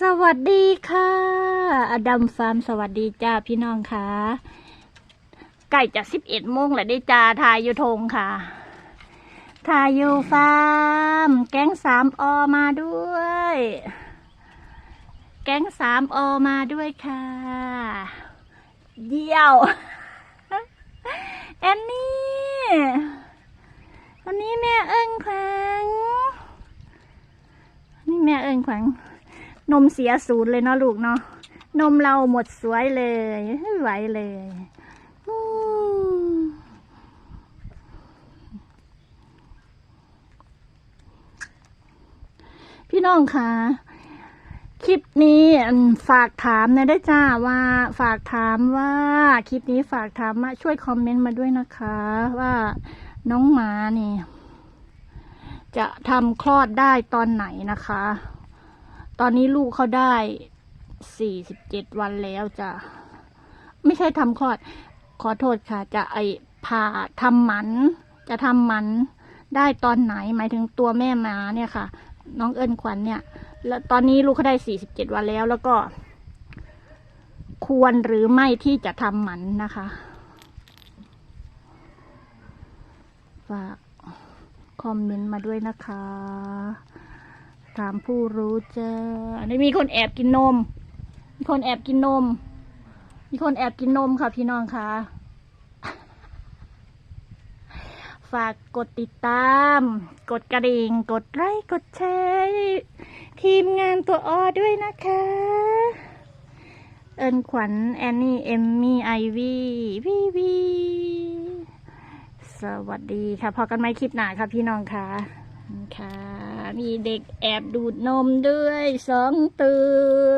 สวัสดีค่ะอดัมฟาร์มสวัสดีจ้าพี่น้องค่ะใกล้จะสิบเอ็ดโมงแล้วได้จ้าทายอยู่ทงค่ะ ทายอยู่ฟาร์ม แก๊งสามอมาด้วย แก๊งสามอมาด้วยค่ะเยี่ยวแอนนี่วันนี้แม่เอิงแขวงนี่แม่เอิงแขวง นมเสียศูนย์เลยเนาะลูกเนาะนมเราหมดสวยเลยไม่ไหวเลยพี่น้องคะคลิปนี้ฝากถามนะได้จ้าว่า ฝากถามว่าคลิปนี้ฝากถามมาช่วยคอมเมนต์มาด้วยนะคะ ว่าน้องหมานี่จะทำคลอดได้ตอนไหนนะคะ ตอนนี้ลูกเขาได้สี่สิบเจ็ดวันแล้วจะไม่ใช่ทำคลอด ขอโทษค่ะ จะไอผ่าทำหมัน จะทำหมันได้ตอนไหน หมายถึงตัวแม่หมาเนี่ยค่ะ น้องเอิญขวัญเนี่ย แล้วตอนนี้ลูกเขาได้สี่สิบเจ็ดวันแล้วแล้วก็ ควรหรือไม่ที่จะทำหมันนะคะฝากคอมเมนต์มาด้วยนะคะ ถามผู้รู้จ้าอันนี้มีคนแอบกินนม มีคนแอบกินนม มีคนแอบกินนมค่ะพี่น้องค่ะ ฝากกดติดตาม กดกระดิ่ง กดไลค์ กดแชร์ทีมงานตัวออด้วยนะคะ เอิญขวัญแอนนี่ เอมมี่ ไอวี่วีวีสวัสดีค่ะ พอกันไหมคลิปหนาค่ะพี่น้องค่ะ ค่ะ มีเด็กแอบดูดนมด้วยสองตัว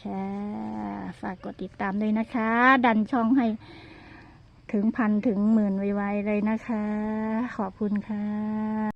ค่ะ ฝากกดติดตามด้วยนะคะ ดันช่องให้ถึงพันถึงหมื่นไวๆเลยนะคะ ขอบคุณค่ะ